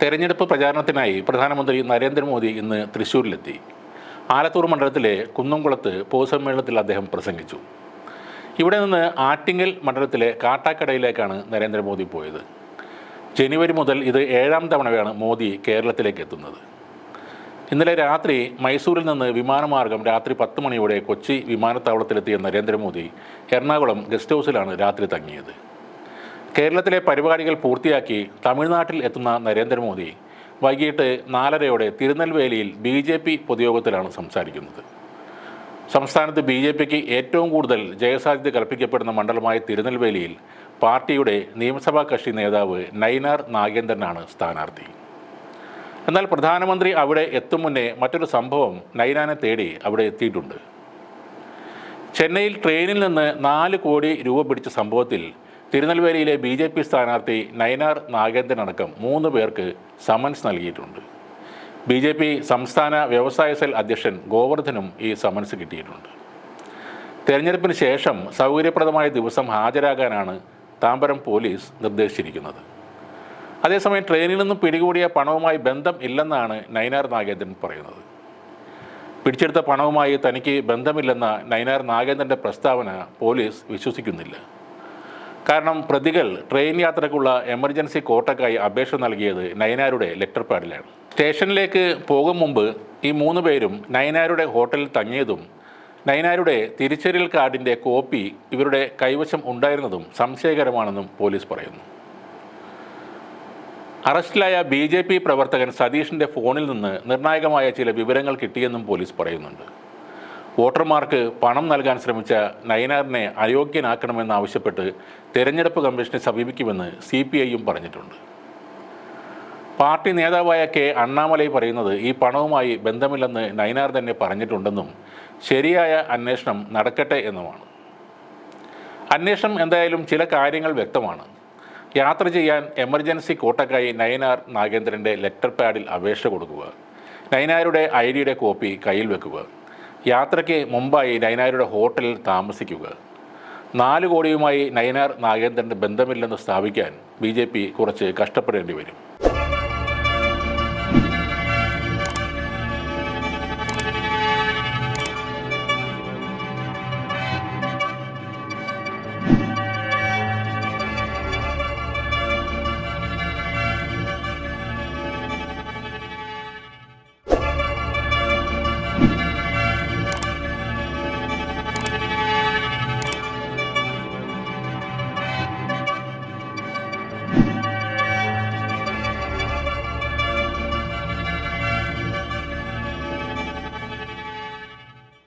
തെരഞ്ഞെടുപ്പ് പ്രചാരണത്തിനായി പ്രധാനമന്ത്രി നരേന്ദ്രമോദി ഇന്ന് തൃശ്ശൂരിലെത്തി. ആലത്തൂർ മണ്ഡലത്തിലെ കുന്നംകുളത്ത് പൊതുസമ്മേളനത്തിൽ അദ്ദേഹം പ്രസംഗിച്ചു. ഇവിടെ നിന്ന് ആറ്റിങ്ങൽ മണ്ഡലത്തിലെ കാട്ടാക്കടയിലേക്കാണ് നരേന്ദ്രമോദി പോയത്. ജനുവരി മുതൽ ഇത് ഏഴാം തവണയാണ് മോദി കേരളത്തിലേക്ക് എത്തുന്നത്. ഇന്നലെ രാത്രി മൈസൂരിൽ നിന്ന് വിമാനമാർഗം രാത്രി പത്ത് മണിയോടെ കൊച്ചി വിമാനത്താവളത്തിലെത്തിയ നരേന്ദ്രമോദി എറണാകുളം ഗസ്റ്റ് ഹൗസിലാണ് രാത്രി തങ്ങിയത്. കേരളത്തിലെ പരിപാടികൾ പൂർത്തിയാക്കി തമിഴ്നാട്ടിൽ എത്തുന്ന നരേന്ദ്രമോദി വൈകിട്ട് നാലരയോടെ തിരുനെൽവേലിയിൽ ബി ജെ പി പൊതുയോഗത്തിലാണ് സംസാരിക്കുന്നത്. സംസ്ഥാനത്ത് ബി ജെ പിക്ക് ഏറ്റവും കൂടുതൽ ജയസാധ്യത കൽപ്പിക്കപ്പെടുന്ന മണ്ഡലമായ തിരുനെൽവേലിയിൽ പാർട്ടിയുടെ നിയമസഭാ കക്ഷി നേതാവ് നൈനാർ നാഗേന്ദ്രനാണ് സ്ഥാനാർത്ഥി. എന്നാൽ പ്രധാനമന്ത്രി അവിടെ എത്തും മുന്നേ മറ്റൊരു സംഭവം നൈനാനെ തേടി അവിടെ എത്തിയിട്ടുണ്ട്. ചെന്നൈയിൽ ട്രെയിനിൽ നിന്ന് നാല് കോടി രൂപ പിടിച്ച സംഭവത്തിൽ തിരുനെൽവേലിയിലെ ബി ജെ പി സ്ഥാനാർത്ഥി നയനാർ നാഗേന്ദ്രൻ അടക്കം മൂന്ന് പേർക്ക് സമൻസ് നൽകിയിട്ടുണ്ട്. ബി ജെ പി സംസ്ഥാന വ്യവസായ സെൽ അധ്യക്ഷൻ ഗോവർദ്ധനും ഈ സമൻസ് കിട്ടിയിട്ടുണ്ട്. തെരഞ്ഞെടുപ്പിന് ശേഷം സൗകര്യപ്രദമായ ദിവസം ഹാജരാകാനാണ് താമ്പരം പോലീസ് നിർദ്ദേശിച്ചിരിക്കുന്നത്. അതേസമയം ട്രെയിനിൽ നിന്നും പിടികൂടിയ പണവുമായി ബന്ധം ഇല്ലെന്നാണ് നയനാർ നാഗേന്ദ്രൻ പറയുന്നത്. പിടിച്ചെടുത്ത പണവുമായി തനിക്ക് ബന്ധമില്ലെന്ന നയനാർ നാഗേന്ദ്രന്റെ പ്രസ്താവന പോലീസ് വിശ്വസിക്കുന്നില്ല. കാരണം പ്രതികൾ ട്രെയിൻ യാത്രയ്ക്കുള്ള എമർജൻസി കോട്ടക്കായി അപേക്ഷ നൽകിയത് നയനാരുടെ ലെറ്റർ പാഡിലാണ്. സ്റ്റേഷനിലേക്ക് പോകും മുമ്പ് ഈ മൂന്ന് പേരും നയനാരുടെ ഹോട്ടലിൽ തങ്ങിയതും നയനാരുടെ തിരിച്ചറിയൽ കാർഡിന്റെ കോപ്പി ഇവരുടെ കൈവശം ഉണ്ടായിരുന്നതും സംശയകരമാണെന്നും പോലീസ് പറയുന്നു. അറസ്റ്റിലായ ബി പ്രവർത്തകൻ സതീഷിന്റെ ഫോണിൽ നിന്ന് നിർണായകമായ ചില വിവരങ്ങൾ കിട്ടിയെന്നും പോലീസ് പറയുന്നുണ്ട്. വോട്ടർമാർക്ക് പണം നൽകാൻ ശ്രമിച്ച നയനാറിനെ അയോഗ്യനാക്കണമെന്നാവശ്യപ്പെട്ട് തെരഞ്ഞെടുപ്പ് കമ്മീഷനെ സമീപിക്കുമെന്ന് സി പി ഐയും പറഞ്ഞിട്ടുണ്ട്. പാർട്ടി നേതാവായ കെ അണ്ണാമലൈ പറയുന്നത് ഈ പണവുമായി ബന്ധമില്ലെന്ന് നയനാർ തന്നെ പറഞ്ഞിട്ടുണ്ടെന്നും ശരിയായ അന്വേഷണം നടക്കട്ടെ എന്നുമാണ്. അന്വേഷണം എന്തായാലും ചില കാര്യങ്ങൾ വ്യക്തമാണ്. യാത്ര ചെയ്യാൻ എമർജൻസി കോട്ടക്കായി നയനാർ നാഗേന്ദ്രന്റെ ലെറ്റർ പാഡിൽ അപേക്ഷ കൊടുക്കുക. നയനാരുടെ ഐ ഡിയുടെ കോപ്പി കയ്യിൽ വെക്കുക. യാത്രയ്ക്ക് മുമ്പായി നയനാരുടെ ഹോട്ടലിൽ താമസിക്കുക. നാല് കോടിയുമായി നയനാർ നാഗേന്ദ്രന്റെ ബന്ധമില്ലെന്ന് സ്ഥാപിക്കാൻ ബി കുറച്ച് കഷ്ടപ്പെടേണ്ടി വരും.